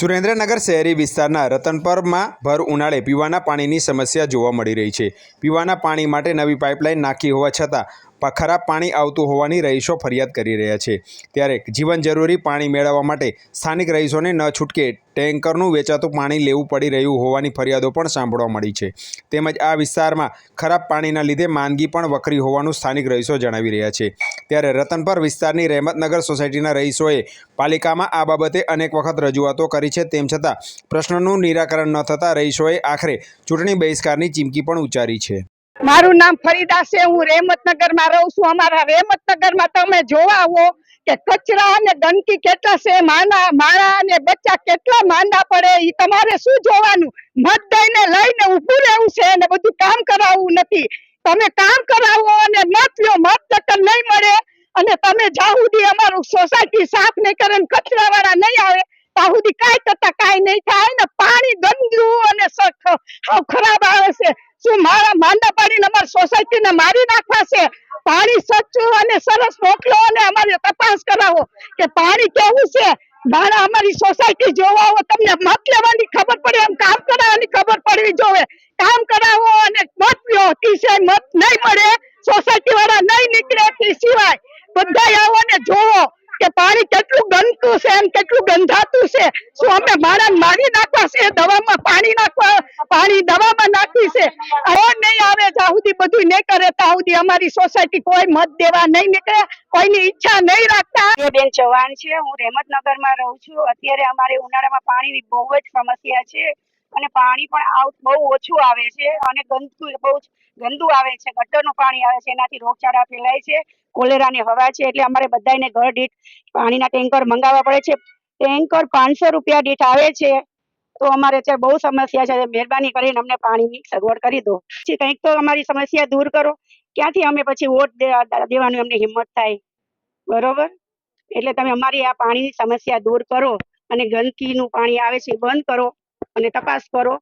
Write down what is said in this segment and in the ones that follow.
સુરેન્દ્રનગર શહેરી વિસ્તારના રતનપરમાં ભર ઉનાળે પીવાના પાણીની સમસ્યા જોવા મળી રહી છે. પીવાના પાણી માટે નવી પાઇપલાઇન નાખી હોવા છતાં ખરાબ પાણી આવતું હોવાની રહીશો ફરિયાદ કરી રહ્યા છે. ત્યારે જીવન જરૂરી પાણી મેળવવા માટે સ્થાનિક રહીશોને ન છૂટકે ટેન્કરનું વેચાતું પાણી લેવું પડી રહ્યું હોવાની ફરિયાદો પણ સાંભળવા મળી છે. તેમજ આ વિસ્તારમાં ખરાબ પાણીના લીધે માંદગી પણ વકરી હોવાનું સ્થાનિક રહીશો જણાવી રહ્યા છે. ત્યારે રતનપર વિસ્તારની રહેમતનગર સોસાયટીના રહીશોએ પાલિકામાં આ બાબતે અનેક વખત રજૂઆતો કરી છે. તેમ છતાં પ્રશ્નનું નિરાકરણ ન થતાં રહીશોએ આખરે ચૂંટણી બહિષ્કારની ચીમકી પણ ઉચ્ચારી છે. મારું નામ ફરીદા છે, હું રહેમતનગરમાં રહું છું. અમારા રહેમતનગરમાં તમે જોવા આવો કે કચરા અને ગંદકી કેટલા છે, માના માળા અને બચ્ચા કેટલા માંદા પડે એ તમારે શું જોવાનું? મત દઈને લઈને ઊભું રહેવું છે અને બધું કામ કરાવવું નથી. તમે કામ કરાવો અને મત લ્યો મત ટક્કર નહીં મળે અને તમે જાહુદી અમારું સોસાયટી સાફ નહીં કરે ને કચરા વાળા નહીં આવે તાહુદી કાંઈ કરતા કાંઈ નહીં થાય ને પાણી ગંદુ અને ખરાબ આવે છે. શું મારા માંડા પાડીને અમારી સોસાયટીને મારી નાખવા છે? પાણી સ્વચ્છ અને સરસ મોકલો અને અમારે તપાસ કરાવો કે પાણી કેવું છે? મારા અમારી સોસાયટી જોવા આવો, તમને મત લેવાની ખબર પડે, એમ કામ કરાવવાની ખબર પડવી જોવે કામ કરાવો અને મત લ્યો કિસે મત નહીં મળે સોસાયટી વાળા નહીં નીકળે તે સિવાય. બધા આવો ને જોવો કે પાણી કેટલું ગંદતું છે, એમ કેટલું ગંધાતું છે. શું અમે મારા મારી નાખવા છે? દવામાં પાણી નાખવા પાણી દવામાં નાખી છે. કોણ નહીં આવે ત્યાં સુધી બધું નહીં કરે ત્યાં સુધી અમારી સોસાયટી કોઈ મત દેવા નહીં નીકળે, કોઈની ઈચ્છા નહીં રાખતા. બેન ચૌહાણ છે, હું રહેમતનગરમાં રહું છું. અત્યારે અમારે ઉનાળામાં પાણીની બહુ જ સમસ્યા છે અને પાણી પણ આવ, બહુ ઓછું આવે છે અને ગંદુ બહુ જ ગંદુ આવે છે. ગટરનું પાણી આવે છે, એનાથી રોગચાળા ફેલાય છે. કોલેરાની હવા છે, એટલે અમારે બધાને ઘર દીઠ પાણીના ટેન્કર મંગાવવા પડે છે. ટેન્કર પાંચસો રૂપિયા દીઠ આવે છે. તો અમારે અત્યારે બહુ સમસ્યા છે. મહેરબાની કરીને અમને પાણીની સગવડ કરી દો. પછી કંઈક તો અમારી સમસ્યા દૂર કરો. ક્યાંથી અમે પછી વોટ દેવાની અમને હિંમત થાય? બરોબર? એટલે તમે અમારી આ પાણીની સમસ્યા દૂર કરો અને ગંદકીનું પાણી આવે છે બંધ કરો અને તપાસ કરો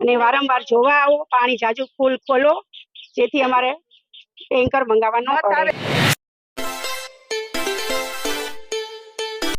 અને વારંવાર જોવા આવો. પાણી જાજુ ફૂલ ખોલો જેથી અમારે ટેન્કર મંગાવવા આવે.